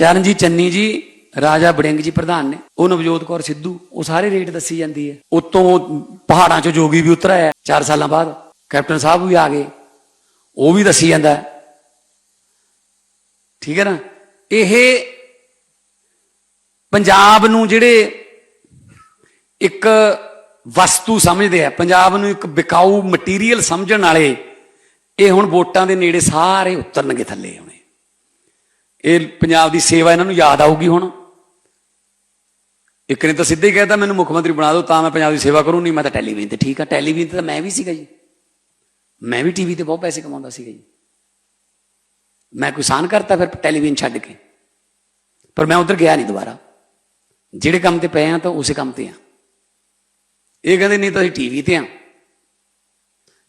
ਚਰਨਜੀਤ ਚੰਨੀ ਜੀ, ਰਾਜਾ ਬੜਿੰਗ ਜੀ ਪ੍ਰਧਾਨ ਨੇ। ਉਹ ਨਵਜੋਤ ਕੌਰ ਸਿੱਧੂ, ਉਹ ਸਾਰੇ ਰੇਟ ਦੱਸੀ ਜਾਂਦੀ ਹੈ। ਉਤੋਂ ਪਹਾੜਾਂ 'ਚ ਜੋਗੀ ਵੀ ਉਤਰ ਆਇਆ 4 ਸਾਲਾਂ ਬਾਅਦ ਕੈਪਟਨ ਸਾਹਿਬ ਵੀ ਆ ਗਏ। ਉਹ ਵੀ ਦੱਸੀ ਜਾਂਦਾ ਠੀਕ ਹੈ ਨਾ? ਇਹ ਪੰਜਾਬ ਨੂੰ ਜਿਹੜੇ ਇੱਕ ਵਸਤੂ ਸਮਝਦੇ ਆ, ਪੰਜਾਬ ਨੂੰ ਇੱਕ ਵਿਕਾਊ ਮਟੀਰੀਅਲ ਸਮਝਣ ਵਾਲੇ, ਇਹ ਹੁਣ ਵੋਟਾਂ ਦੇ ਨੇੜੇ ਸਾਰੇ ਉਤਰਨਗੇ ਥੱਲੇ ਹੁਣੇ। ਇਹ ਪੰਜਾਬ ਦੀ ਸੇਵਾ ਇਹਨਾਂ ਨੂੰ ਯਾਦ ਆਊਗੀ ਹੁਣ। ਇੱਕ ਨੇ ਤਾਂ ਸਿੱਧੇ ਹੀ ਕਹਿਤਾ, ਮੈਨੂੰ ਮੁੱਖ ਮੰਤਰੀ ਬਣਾ ਦਿਓ, ਤਾਂ ਮੈਂ ਪੰਜਾਬ ਦੀ ਸੇਵਾ ਕਰੂੰ ਨਹੀਂ ਮੈਂ ਤਾਂ ਟੈਲੀਵਿਜ਼ਨ ਤੇ ਠੀਕ ਆ, ਟੈਲੀਵਿਜ਼ਨ ਤੇ ਤਾਂ ਮੈਂ ਵੀ ਸੀਗਾ ਜੀ। ਮੈਂ ਵੀ ਟੀਵੀ ਤੇ ਬਹੁਤ ਪੈਸੇ ਕਮਾਉਂਦਾ ਸੀਗਾ ਜੀ। ਮੈਂ ਕੋਈ ਸਾਨ ਕਰਤਾ ਫਿਰ ਟੈਲੀਵਿਜ਼ਨ ਛੱਡ ਕੇ। ਪਰ ਮੈਂ ਉਧਰ ਗਿਆ ਨਹੀਂ ਦੁਬਾਰਾ। ਜਿਹੜੇ ਕੰਮ ਤੇ ਪਏ ਆ ਤਾਂ ਉਸੇ ਕੰਮ ਤੇ ਆ। ਇਹ ਕਹਿੰਦੇ, ਨਹੀਂ ਤਾਂ ਅਸੀਂ ਟੀਵੀ ਤੇ ਆ।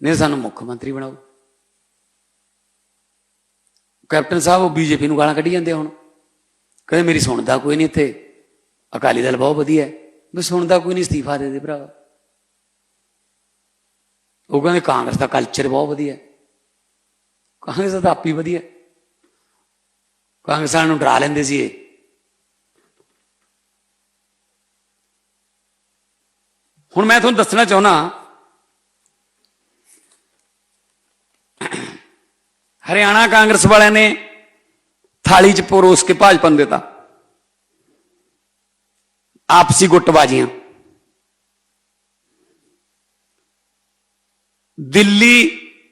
ਨਹੀਂ ਸਾਨੂੰ ਮੁੱਖ ਮੰਤਰੀ ਬਣਾਓ। ਕੈਪਟਨ ਸਾਹਿਬ, ਉਹ ਬੀਜੇਪੀ ਨੂੰ ਗਾਲਾਂ ਕੱਢੀ ਜਾਂਦੇ ਹੁਣ। ਕਹਿੰਦੇ ਮੇਰੀ ਸੁਣਦਾ ਕੋਈ ਨਹੀਂ ਇੱਥੇ। ਅਕਾਲੀ ਦਲ ਬਹੁਤ ਵਧੀਆ ਹੈ। ਵੀ ਸੁਣਦਾ ਕੋਈ ਨਹੀਂ, ਅਸਤੀਫਾ ਦੇ ਦੇ ਭਰਾ। ਉਹ ਕਹਿੰਦੇ ਕਾਂਗਰਸ ਦਾ ਕਲਚਰ ਬਹੁਤ ਵਧੀਆ ਕਾਂਗਰਸ ਦਾ ਤਾਂ ਆਪ ਹੀ ਵਧੀਆ ਹੈ। ਕਾਂਗਰਸ ਵਾਲਿਆਂ ਨੂੰ ਡਰਾ ਲੈਂਦੇ ਸੀ ਇਹ। ਹੁਣ ਮੈਂ ਤੁਹਾਨੂੰ ਦੱਸਣਾ ਚਾਹੁੰਦਾ ਹਰਿਆਣਾ ਕਾਂਗਰਸ ਵਾਲਿਆਂ ਨੇ ਥਾਲੀ 'ਚ ਪਰੋਸ ਕੇ ਭਾਜਪਾ ਨੂੰ ਦਿੱਤਾ। ਆਪਸੀ ਗੁੱਟਬਾਜ਼ੀਆਂ। ਦਿੱਲੀ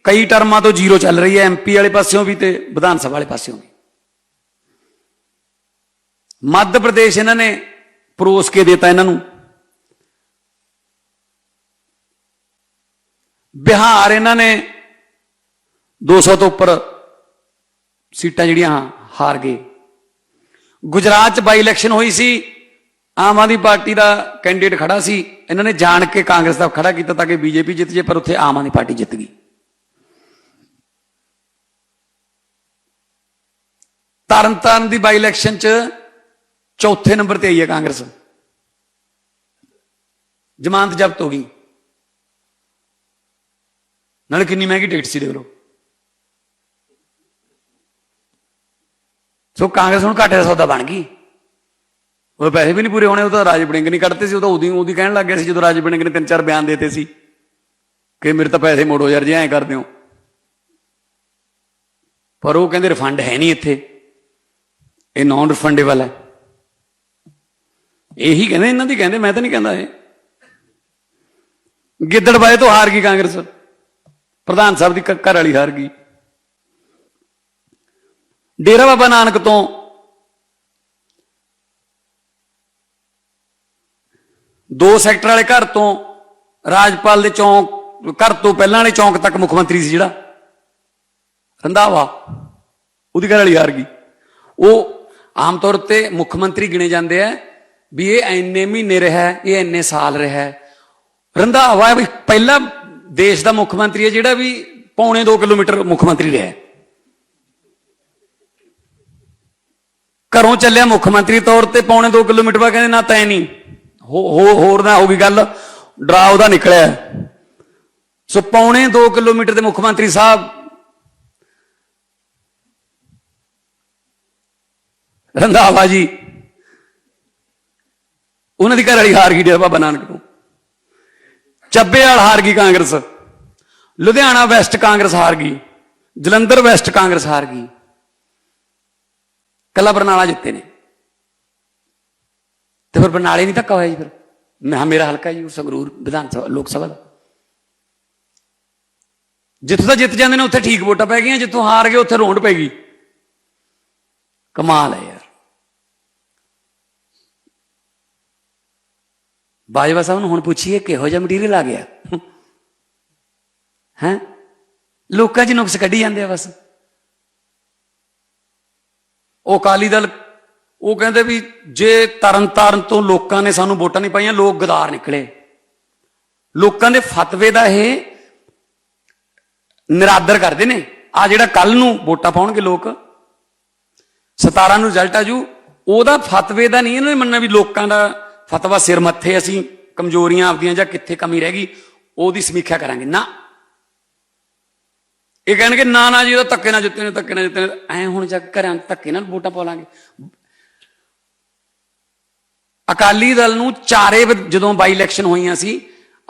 ਕਈ ਟਰਮਾਂ ਤੋਂ ਜ਼ੀਰੋ ਚੱਲ ਰਹੀ ਹੈ ਐਮਪੀ ਵਾਲੇ ਪਾਸਿਓਂ ਵੀ ਤੇ ਵਿਧਾਨ ਸਭਾ ਵਾਲੇ ਪਾਸਿਓਂ ਵੀ। ਮੱਧ ਪ੍ਰਦੇਸ਼ ਇਹਨਾਂ ਨੇ ਪਰੋਸ ਕੇ ਦਿੱਤਾ ਇਹਨਾਂ ਨੂੰ। ਬਿਹਾਰ ਇਹਨਾਂ ਨੇ 200 ਤੋਂ ਉੱਪਰ ਸੀਟਾਂ ਜਿਹੜੀਆਂ ਹਾਰ ਗਏ। ਗੁਜਰਾਤ 'ਚ ਬਾਈ ਇਲੈਕਸ਼ਨ ਹੋਈ ਸੀ। ਆਮ ਆਦਮੀ ਪਾਰਟੀ ਦਾ ਕੈਂਡੀਡੇਟ ਖੜਾ ਸੀ। ਇਹਨਾਂ ਨੇ ਜਾਣ ਕੇ ਕਾਂਗਰਸ ਦਾ ਖੜਾ ਕੀਤਾ ਤਾਂ ਕਿ ਬੀਜੇਪੀ ਜਿੱਤ ਜੇ, ਪਰ ਉੱਥੇ ਆਮ ਆਦਮੀ ਪਾਰਟੀ ਜਿੱਤ ਗਈ। ਤਰਨਤਾਰਨ ਦੀ ਬਾਈ ਇਲੈਕਸ਼ਨ 'ਚ ਚੌਥੇ ਨੰਬਰ ਤੇ ਆਈ ਹੈ ਕਾਂਗਰਸ। ਜ਼ਮਾਨਤ ਜ਼ਬਤ ਹੋ ਗਈ। ਨਾਲੇ ਕਿੰਨੀ ਮਹਿੰਗੀ ਟਿਕਟ ਸੀ ਦੇਖ ਲਓ। ਸੋ ਕਾਂਗਰਸ ਹੁਣ ਘਾਟੇ ਦਾ ਸੌਦਾ ਬਣ ਗਈ। ਉਹ ਪੈਸੇ ਵੀ ਨਹੀਂ ਪੂਰੇ ਹੋਣੇ, ਉਹ ਤਾਂ ਰਾਜ ਬੜਿੰਗ ਨਹੀਂ ਕੱਢਦੇ ਸੀ, ਉਹ ਤਾਂ ਉਦੀ ਉਦੀ ਕਹਿਣ ਲੱਗ ਗਿਆ ਸੀ ਜਦੋਂ ਰਾਜ ਬੜਿੰਗ ਨੇ ਤਿੰਨ ਚਾਰ ਬਿਆਨ ਦਿੱਤੇ ਸੀ ਕਿ ਮੇਰੇ ਤਾਂ ਪੈਸੇ ਮੋੜੋ ਯਾਰ, ਜੇ ਐਂ ਕਰਦੇ ਹੋ। ਪਰ ਉਹ ਕਹਿੰਦੇ ਰਿਫੰਡ ਹੈ ਨਹੀਂ ਇੱਥੇ। ਇਹ ਨਾਨ ਰਿਫੰਡੇਬਲ ਹੈ। ਇਹੀ ਕਹਿੰਦੇ, ਇਹਨਾਂ ਦੀ ਕਹਿੰਦੇ, ਮੈਂ ਤਾਂ ਨਹੀਂ ਕਹਿੰਦਾ ਇਹ। ਗਿੱਦੜਬਾਏ ਤੋਂ ਹਾਰ ਗਈ ਕਾਂਗਰਸ। ਪ੍ਰਧਾਨ ਸਾਹਿਬ ਦੀ ਘਰ ਵਾਲੀ ਹਾਰ ਗਈ। ਡੇਰਾ ਬਾਬਾ ਨਾਨਕ ਤੋਂ। ਦੋ ਸੈਕਟਰ ਵਾਲੇ ਘਰ ਤੋਂ, ਰਾਜਪਾਲ ਦੇ ਚੌਂਕ, ਘਰ ਤੋਂ ਪਹਿਲਾਂ ਵਾਲੇ ਚੌਂਕ ਤੱਕ ਮੁੱਖ ਮੰਤਰੀ ਸੀ ਜਿਹੜਾ। ਰੰਧਾਵਾ, ਉਹਦੀ ਘਰ ਵਾਲੀ ਹਾਰ ਗਈ। ਉਹ ਆਮ ਤੌਰ ਤੇ ਮੁੱਖ ਮੰਤਰੀ ਗਿਣੇ ਜਾਂਦੇ ਆ ਵੀ ਇਹ ਐਨੇ ਮਹੀਨੇ ਰਿਹਾ, ਇਹ ਐਨੇ ਸਾਲ ਰਿਹਾ। ਰੰਧਾਵਾ ਵੀ ਪਹਿਲਾ ਦੇਸ਼ ਦਾ ਮੁੱਖ ਮੰਤਰੀ ਹੈ ਜਿਹੜਾ ਵੀ ਪੌਣੇ 2 ਕਿਲੋਮੀਟਰ ਮੁੱਖ ਮੰਤਰੀ ਰਿਹਾ। ਘਰੋਂ ਚੱਲਿਆ ਮੁੱਖ ਮੰਤਰੀ ਤੌਰ ਤੇ ਪੌਣੇ 2 ਕਿਲੋਮੀਟਰ ਬਾਅਦ ਕਹਿੰਦੇ ਨਾ ਤੈ ਨਹੀਂ। ਹੋ ਹੋਰ ਨਾ ਹੋ ਗਈ ਗੱਲ। ਡਰਾ ਉਹਦਾ ਨਿਕਲਿਆ। ਸੋ ਪੌਣੇ 2 ਕਿਲੋਮੀਟਰ ਦੇ ਮੁੱਖ ਮੰਤਰੀ ਸਾਹਿਬ ਰੰਧਾਵਾ ਜੀ, ਉਹਨਾਂ ਦੀ ਘਰ ਵਾਲੀ ਹਾਰ ਗਈ ਡੇਰਾ ਬਾਬਾ ਨਾਨਕ ਨੂੰ। ਚੱਬੇ ਵਾਲ ਹਾਰ ਗਈ ਕਾਂਗਰਸ। ਲੁਧਿਆਣਾ ਵੈਸਟ ਕਾਂਗਰਸ ਹਾਰ ਗਈ। ਜਲੰਧਰ ਵੈਸਟ ਕਾਂਗਰਸ ਹਾਰ ਗਈ। ਕੱਲਾ ਬਰਨਾਲਾ ਜਿੱਤੇ ਨੇ। ਤੇ ਫਿਰ ਬਰਨਾਲੇ ਨਹੀਂ ਧੱਕਾ ਹੋਇਆ ਜੀ ਫਿਰ। ਮੈਂ ਮੇਰਾ ਹਲਕਾ ਜੀ ਸੰਗਰੂਰ ਵਿਧਾਨ ਸਭਾ, ਲੋਕ ਸਭਾ ਦਾ। ਜਿੱਥੋਂ ਤਾਂ ਜਿੱਤ ਜਾਂਦੇ ਨੇ, ਉੱਥੇ ਠੀਕ ਵੋਟਾਂ ਪੈ ਗਈਆਂ, ਜਿੱਥੋਂ ਹਾਰ ਗਏ, ਉੱਥੇ ਰੋਂਡ ਪੈ ਗਈ। ਕਮਾਲ ਹੈ ਯਾਰ। ਬਾਜਵਾ ਸਾਹਿਬ ਨੂੰ ਹੁਣ ਪੁੱਛੀਏ, ਕਿਹੋ ਜਿਹਾ ਮਟੀਰੀਅਲ ਆ ਗਿਆ? ਹੈ? ਲੋਕਾਂ 'ਚ ਨੁਕਸ ਕੱਢੀ ਜਾਂਦੇ ਆ ਬਸ। ਉਹ ਅਕਾਲੀ ਦਲ, ਉਹ ਕਹਿੰਦੇ ਵੀ ਜੇ ਤਰਨ ਤਾਰਨ ਤੋਂ ਲੋਕਾਂ ਨੇ ਸਾਨੂੰ ਵੋਟਾਂ ਨਹੀਂ ਪਾਈਆਂ, ਲੋਕ ਗਦਾਰ ਨਿਕਲੇ। ਲੋਕਾਂ ਦੇ ਫਤਵੇ ਦਾ ਇਹ ਨਿਰਾਦਰ ਕਰਦੇ ਨੇ। ਆ ਜਿਹੜਾ ਕੱਲ ਨੂੰ ਵੋਟਾਂ ਪਾਉਣਗੇ ਲੋਕ 17 ਨੂੰ ਰਿਜ਼ਲਟ ਆ ਜੂ ਉਹਦਾ ਫਤਵੇ ਦਾ ਨਹੀਂ, ਇਹਨਾਂ ਨੇ ਮੰਨਣਾ ਵੀ ਲੋਕਾਂ ਦਾ ਫਤਵਾ ਸਿਰ ਮੱਥੇ, ਅਸੀਂ ਕਮਜ਼ੋਰੀਆਂ ਆਪਦੀਆਂ ਜਾਂ ਕਿੱਥੇ ਕਮੀ ਰਹਿ ਗਈ, ਉਹਦੀ ਸਮੀਖਿਆ ਕਰਾਂਗੇ। ਨਾ। ਇਹ ਕਹਿਣਗੇ ਨਾ ਨਾ ਜੀ ਉਹ ਧੱਕੇ ਨਾਲ ਜਿੱਤੇ ਨੇ, ਧੱਕੇ ਨਾਲ ਜਿੱਤੇ ਨੇ। ਐ ਹੁਣ ਜਾ ਕੇ ਘਰਾਂ ਧੱਕੇ ਨਾਲ ਵੋਟਾਂ ਪਾ ਲਾਂਗੇ। ਅਕਾਲੀ ਦਲ ਨੂੰ ਚਾਰੇ ਜਦੋਂ ਬਾਈ ਇਲੈਕਸ਼ਨ ਹੋਈਆਂ ਸੀ,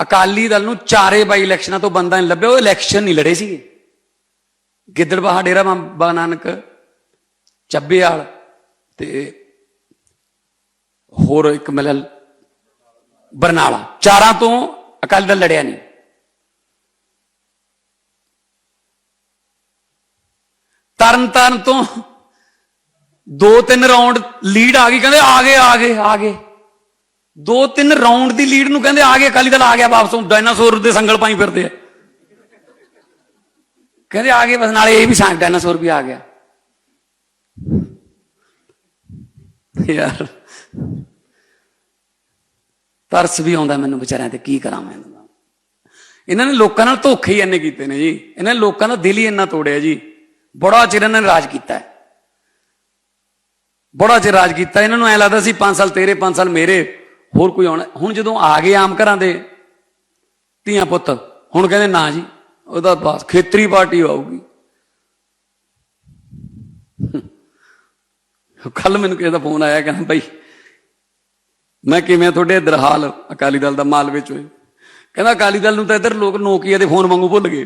ਅਕਾਲੀ ਦਲ ਨੂੰ ਚਾਰੇ ਬਾਈ ਇਲੈਕਸ਼ਨਾਂ ਤੋਂ ਬੰਦਾ ਨਹੀਂ ਲੱਭਿਆ, ਉਹ ਇਲੈਕਸ਼ਨ ਨਹੀਂ ਲੜੇ ਸੀਗੇ। ਗਿੱਦੜਬਾਹਾ ਡੇਰਾ ਬਾਬਾ ਨਾਨਕ ਚੱਬੇਵਾਲ ਤੇ ਹੋਰ ਇੱਕ ਮਿਲਲ ਬਰਨਾਲਾ। ਚਾਰਾਂ ਤੋਂ ਅਕਾਲੀ ਦਲ ਲੜਿਆ ਨਹੀਂ। ਤਰਨ ਤਾਰਨ ਤੋਂ ਦੋ ਤਿੰਨ ਰਾਉਂਡ ਲੀਡ ਆ ਗਈ, ਕਹਿੰਦੇ ਆ ਗਏ ਆ ਗਏ ਆ ਗਏ। ਦੋ ਤਿੰਨ ਰਾਉਂਡ ਦੀ ਲੀਡ ਨੂੰ ਕਹਿੰਦੇ ਆ ਗਏ, ਅਕਾਲੀ ਦਲ ਆ ਗਿਆ ਵਾਪਸ ਹੁਣ ਡਾਇਨਾਸੌਰ ਦੇ ਸੰਗਲ ਪਾਈ ਫਿਰਦੇ ਆ। ਕਹਿੰਦੇ ਆ ਗਏ, ਬਸ ਨਾਲੇ ਇਹ ਵੀ ਸੰਗ ਡਾਇਨਾਸੌਰ ਵੀ ਆ ਗਿਆ। ਯਾਰ, ਤਰਸ ਵੀ ਆਉਂਦਾ ਮੈਨੂੰ ਵਿਚਾਰਿਆਂ ਤੇ, ਕੀ ਕਰਾਂ ਮੈਂ? ਇਹਨਾਂ ਇਹਨਾਂ ਨੇ ਲੋਕਾਂ ਨਾਲ ਧੋਖੇ ਹੀ ਇੰਨੇ ਕੀਤੇ ਨੇ ਜੀ। ਇਹਨਾਂ ਨੇ ਲੋਕਾਂ ਦਾ ਦਿਲ ਹੀ ਇੰਨਾ ਤੋੜਿਆ ਜੀ। ਬੜਾ ਚਿਰ ਇਹਨਾਂ ਨੇ ਰਾਜ ਕੀਤਾ ਬੜਾ ਚਿਰ ਰਾਜ ਕੀਤਾ। ਇਹਨਾਂ ਨੂੰ ਐ ਲੱਗਦਾ ਸੀ 5 ਸਾਲ ਤੇਰੇ 5 ਸਾਲ ਮੇਰੇ, ਹੋਰ ਕੋਈ ਆਉਣਾ। ਹੁਣ ਜਦੋਂ ਆ ਗਏ ਆਮ ਘਰਾਂ ਦੇ ਧੀਆਂ ਪੁੱਤ, ਹੁਣ ਕਹਿੰਦੇ ਨਾ ਜੀ, ਉਹਦਾ ਬਸ ਖੇਤਰੀ ਪਾਰਟੀ ਆਊਗੀ। ਕੱਲ ਮੈਨੂੰ ਕਿਸੇ ਦਾ ਫੋਨ ਆਇਆ, ਕਹਿੰਦਾ ਭਾਈ ਮੈਂ ਕਿਵੇਂ ਤੁਹਾਡੇ ਦਰਹਾਲ ਅਕਾਲੀ ਦਲ ਦਾ ਮਾਲ ਵਿੱਚ। ਹੋਏ ਕਹਿੰਦਾ ਅਕਾਲੀ ਦਲ ਨੂੰ ਤਾਂ ਇੱਧਰ ਲੋਕ ਨੋਕੀਆ ਦੇ ਫੋਨ ਵਾਂਗੂ ਭੁੱਲ ਗਏ।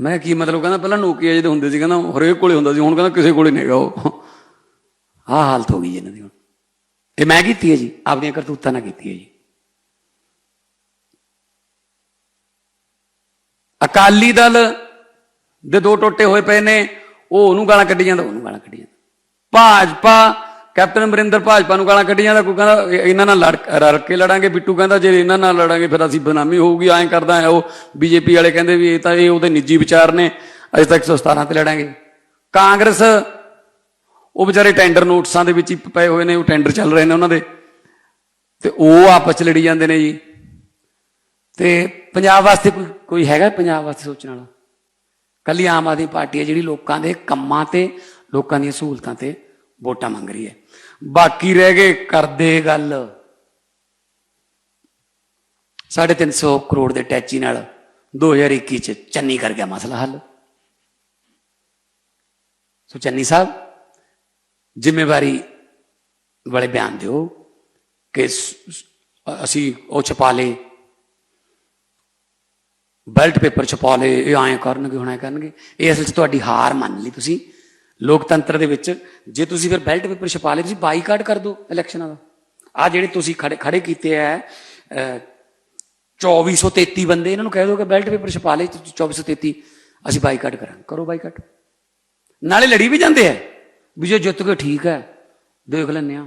ਮੈਂ ਕੀ ਮਤਲਬ ਕਹਿੰਦਾ, ਪਹਿਲਾਂ ਨੋਕੀਆ ਜਿਹਦੇ ਹੁੰਦੇ ਸੀ, ਕਹਿੰਦਾ ਹਰੇਕ ਕੋਲੇ ਹੁੰਦਾ ਸੀ, ਹੁਣ ਕਹਿੰਦਾ ਕਿਸੇ ਕੋਲੇ ਨਹੀਂਗਾ ਉਹ। ਆਹ ਹਾਲਤ ਹੋ ਗਈ ਇਹਨਾਂ ਦੀ ਹੁਣ। ਤੇ ਮੈਂ ਕੀਤੀ ਹੈ ਜੀ, ਆਪਣੀਆਂ ਕਰਤੂਤਾਂ ਨਾਲ ਕੀਤੀ ਹੈ ਜੀ। ਅਕਾਲੀ ਦਲ ਦੇ ਦੋ ਟੋਟੇ ਹੋਏ ਪਏ ਨੇ, ਉਹ ਉਹਨੂੰ ਗਾਲਾਂ ਕੱਢੀ ਜਾਂਦਾ ਉਹਨੂੰ ਗਾਲਾਂ ਕੱਢੀ ਜਾਂਦਾ ਭਾਜਪਾ ਕੈਪਟਨ ਅਮਰਿੰਦਰ ਭਾਜਪਾ ਨੂੰ ਗਾਲਾਂ ਕੱਢੀ ਜਾਂਦਾ ਕੋਈ ਕਹਿੰਦਾ ਇਹਨਾਂ ਨਾਲ ਲੜ ਰਲ ਕੇ ਲੜਾਂਗੇ, ਬਿੱਟੂ ਕਹਿੰਦਾ ਜੇ ਇਹਨਾਂ ਨਾਲ ਲੜਾਂਗੇ ਫਿਰ ਅਸੀਂ ਬਨਾਮੀ ਹੋਊਗੀ, ਐਂ ਕਰਦਾ ਹੈ ਉਹ ਬੀਜੇਪੀ ਵਾਲੇ ਕਹਿੰਦੇ ਵੀ ਇਹ ਤਾਂ ਇਹ ਉਹਦੇ ਨਿੱਜੀ ਵਿਚਾਰ ਨੇ ਅਸੀਂ ਤਾਂ 117 ਤੇ ਲੜਾਂਗੇ। ਕਾਂਗਰਸ, ਉਹ ਵਿਚਾਰੇ ਟੈਂਡਰ ਨੋਟਸਾਂ ਦੇ ਵਿੱਚ ਹੀ ਪਏ ਹੋਏ ਨੇ, ਉਹ ਟੈਂਡਰ ਚੱਲ ਰਹੇ ਨੇ ਉਹਨਾਂ ਦੇ। ਤੇ ਉਹ ਆਪਸ ਚ ਲੜੀ ਜਾਂਦੇ ਨੇ ਜੀ। ਤੇ ਪੰਜਾਬ ਵਾਸਤੇ ਕੋਈ ਕੋਈ ਹੈਗਾ ਪੰਜਾਬ ਵਾਸਤੇ ਸੋਚਣ ਵਾਲਾ? ਕੱਲੀ ਆਮ ਆਦਮੀ ਪਾਰਟੀ ਹੈ ਜਿਹੜੀ ਲੋਕਾਂ ਦੇ ਕੰਮਾਂ ਤੇ, ਲੋਕਾਂ ਦੀਆਂ ਸਹੂਲਤਾਂ ਤੇ ਵੋਟਾਂ ਮੰਗ ਰਹੀ ਹੈ। ਬਾਕੀ ਰਹਿ ਗਏ ਕਰਦੇ ਗੱਲ। 350 ਕਰੋੜ ਦੇ ਟੈਚੀ ਨਾਲ 2021 ਚ ਚੰਨੀ ਕਰ ਗਿਆ ਮਸਲਾ ਹੱਲ। ਸੋ ਚੰਨੀ ਸਾਹਿਬ, ਜ਼ਿੰਮੇਵਾਰੀ ਵਾਲੇ ਬਿਆਨ ਦਿਓ ਕਿ ਅਸੀਂ ਉਹ ਛਪਾ ਲਏ। ਬੈਲਟ ਪੇਪਰ ਛਪਾ ਲਏ, ਇਹ ਐਂ ਕਰਨਗੇ, ਹੁਣ ਐਂ ਕਰਨਗੇ। ਇਹ ਅਸਲ 'ਚ ਤੁਹਾਡੀ ਹਾਰ ਮੰਨ ਲਈ ਤੁਸੀਂ। ਲੋਕਤੰਤਰ ਦੇ ਵਿੱਚ ਜੇ ਤੁਸੀਂ ਫਿਰ ਬੈਲਟ ਪੇਪਰ ਛਪਾ ਲਏ ਤੁਸੀਂ ਬਾਈਕਾਟ ਕਰ ਦਿਓ ਇਲੈਕਸ਼ਨਾਂ ਦਾ। ਆ ਜਿਹੜੇ ਤੁਸੀਂ ਖੜੇ ਖੜੇ ਕੀਤੇ ਆ ਅਹ, 2433 ਬੰਦੇ ਇਹਨਾਂ ਨੂੰ ਕਹਿ ਦਿਓ ਕਿ ਬੈਲਟ ਪੇਪਰ ਛਪਾ ਲਏ ਤੁਸੀਂ 2433 ਅਸੀਂ ਬਾਈਕਾਟ ਕਰਾਂਗੇ। ਕਰੋ ਬਾਈਕਾਟ ਨਾਲੇ ਲੜੀ ਵੀ ਜਾਂਦੇ ਆ ਵੀ ਜੇ ਜਿੱਤ ਕੇ ਠੀਕ ਹੈ ਦੇਖ ਲੈਂਦੇ ਆ